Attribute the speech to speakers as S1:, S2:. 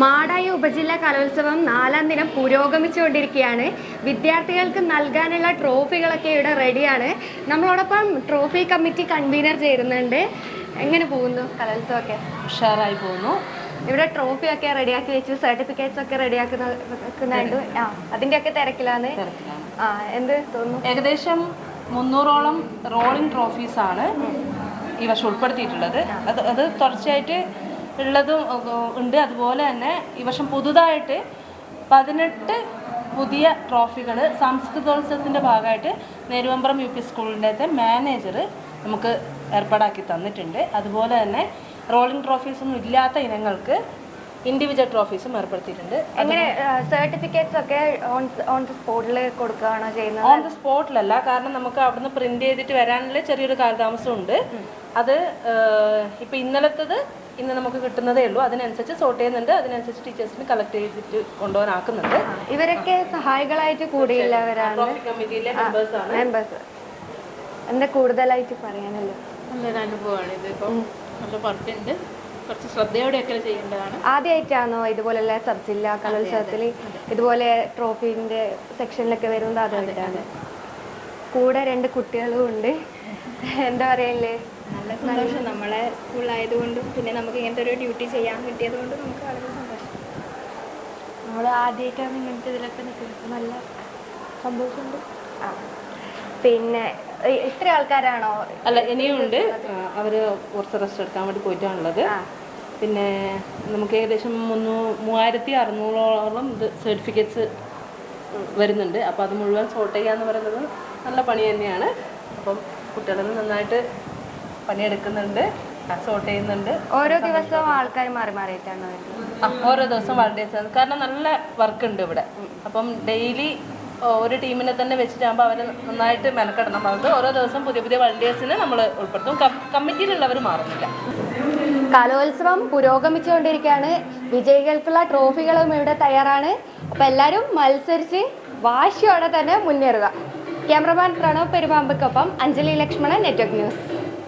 S1: മാടായി ഉപജില്ലാ കലോത്സവം നാലാം ദിനം പുരോഗമിച്ചുകൊണ്ടിരിക്കുകയാണ്. വിദ്യാർത്ഥികൾക്ക് നൽകാനുള്ള ട്രോഫികളൊക്കെ ഇവിടെ റെഡിയാണ്. നമ്മളോടൊപ്പം ട്രോഫി കമ്മിറ്റി കൺവീനർ ചേരുന്നുണ്ട്. എങ്ങനെ പോകുന്നു കലോത്സവമൊക്കെ?
S2: ഉഷാറായി പോകുന്നു.
S1: ഇവിടെ ട്രോഫി ഒക്കെ റെഡിയാക്കി വെച്ചു സർട്ടിഫിക്കറ്റ്സ് ഒക്കെ റെഡിയാക്കുന്നുണ്ട് ആ അതിന്റെ ഒക്കെ
S2: തിരക്കിലാണ്.
S1: ആ എന്ത് തോന്നുന്നു?
S2: ഏകദേശം മുന്നൂറോളം റോളിംഗ് ട്രോഫീസ് ആണ് ഈ വർഷം ഉൾപ്പെടുത്തിയിട്ടുള്ളത്. അത് അത് തുടർച്ചയായിട്ട് ഉള്ളതും ഉണ്ട്. അതുപോലെ തന്നെ ഈ വർഷം പുതുതായിട്ട് പതിനെട്ട് പുതിയ ട്രോഫികൾ സംസ്കൃതോത്സവത്തിന്റെ ഭാഗമായിട്ട് നേരുവമ്പ്രം യു പി സ്കൂളിന്റെ മാനേജർ നമുക്ക് ഏർപ്പാടാക്കി തന്നിട്ടുണ്ട്. അതുപോലെ തന്നെ റോളിംഗ് ട്രോഫീസൊന്നും ഇല്ലാത്ത ഇനങ്ങൾക്ക് ഇൻഡിവിജ്വൽ ട്രോഫീസും ഏർപ്പെടുത്തിയിട്ടുണ്ട്.
S1: എങ്ങനെ സർട്ടിഫിക്കറ്റ്സ് ഒക്കെ ഓൺ ദ സ്പോട്ടിൽ കൊടുക്കുകയാണോ ചെയ്യുന്നത്?
S2: ഓൺ ദി സ്പോട്ടിലല്ല കാരണം നമുക്ക് അവിടുന്ന് പ്രിന്റ് ചെയ്തിട്ട് വരാനുള്ള ചെറിയൊരു കാലതാമസം ഉണ്ട് അത് ഇപ്പൊ ഇന്നലത്തത് ഇന്ന് നമുക്ക് കിട്ടുന്നതേ ഉള്ളൂ. അതിനനുസരിച്ച് സോർട്ട് ചെയ്യുന്നുണ്ട്. അതിനനുസരിച്ച് ടീച്ചേഴ്സിന് കളക്ട് ചെയ്തിട്ട് കൊണ്ടുപോകാനാക്കുന്നുണ്ട്
S1: ഇവരൊക്കെ സഹായികളായിട്ട് കൂടിയുള്ളവരാണ്.
S2: കമ്മിറ്റിയിലെ മെമ്പേഴ്സ്
S1: എന്താ കൂടുതലായിട്ട് പറയാനല്ലോ
S3: നല്ലൊരു അനുഭവമാണ് ഇതിപ്പോൾ നല്ല വർക്കുണ്ട്. കുറച്ച് ശ്രദ്ധയോടെയൊക്കെ ചെയ്യേണ്ടതാണ്.
S1: ആദ്യമായിട്ടാണോ ഇതുപോലെയുള്ള സബ് ജില്ലാ കലോത്സവത്തിൽ ഇതുപോലെ ട്രോഫിന്റെ സെക്ഷനിലൊക്കെ വരുന്നത് ആദ്യമായിട്ടാണ്? കൂടെ രണ്ട് കുട്ടികളും ഉണ്ട്. എന്താ പറയല്ലേ
S3: നല്ല സന്തോഷം. നമ്മളെ സ്കൂളായതുകൊണ്ടും പിന്നെ നമുക്ക് ഇങ്ങനത്തെ ഒരു ഡ്യൂട്ടി ചെയ്യാൻ കിട്ടിയത് കൊണ്ടും നമുക്ക് വളരെ സന്തോഷം.
S1: നമ്മൾ ആദ്യമായിട്ടാണ് ഇങ്ങനത്തെ ഇതിലൊക്കെ നിൽക്കുന്നത് നല്ല സന്തോഷമുണ്ട്. ആ. പിന്നെ ഇത്ര ആൾക്കാരാണോ?
S2: അല്ല ഇനിയും ഉണ്ട്. അവർ കുറച്ച് റെസ്റ്റ് എടുക്കാൻ വേണ്ടി പോയിട്ടാണുള്ളത്. പിന്നെ നമുക്ക് ഏകദേശം മുന്നൂ മൂവായിരത്തി അറുന്നൂറോളം ഇത് സർട്ടിഫിക്കറ്റ്സ് വരുന്നുണ്ട്. അപ്പോൾ അത് മുഴുവൻ സോർട്ട് ചെയ്യുക എന്ന് പറയുന്നത് നല്ല പണി തന്നെയാണ്. അപ്പം കുട്ടികളിൽ നന്നായിട്ട് പണിയെടുക്കുന്നുണ്ട്. സോർട്ട് ചെയ്യുന്നുണ്ട്.
S1: ഓരോ ദിവസവും ആൾക്കാർ മാറി മാറിയിട്ടാണ്
S2: ഓരോ ദിവസം വളണ്ടിയേഴ്സ് കാരണം നല്ല വർക്ക് ഉണ്ട് ഇവിടെ. അപ്പം ഡെയിലി ഒരു ടീമിനെ തന്നെ വെച്ചിട്ടാകുമ്പോൾ അവർ നന്നായിട്ട് മെനക്കെടണം. അവർക്ക് ഓരോ ദിവസം പുതിയ പുതിയ വളണ്ടിയേഴ്സിനെ നമ്മൾ ഉൾപ്പെടുത്തും. കമ്മിറ്റിയിലുള്ളവർ മാറുന്നില്ല.
S1: കലോത്സവം പുരോഗമിച്ചുകൊണ്ടിരിക്കുകയാണ്. വിജയികൾക്കുള്ള ട്രോഫികളും ഇവിടെ തയ്യാറാണ്. അപ്പോൾ എല്ലാവരും മത്സരിച്ച് വാശിയോടെ തന്നെ മുന്നേറുക. ക്യാമറമാൻ പ്രണവ് പെരുമാമ്പക്കൊപ്പം അഞ്ജലി ലക്ഷ്മണൻ നെറ്റ്വർക്ക് ന്യൂസ്.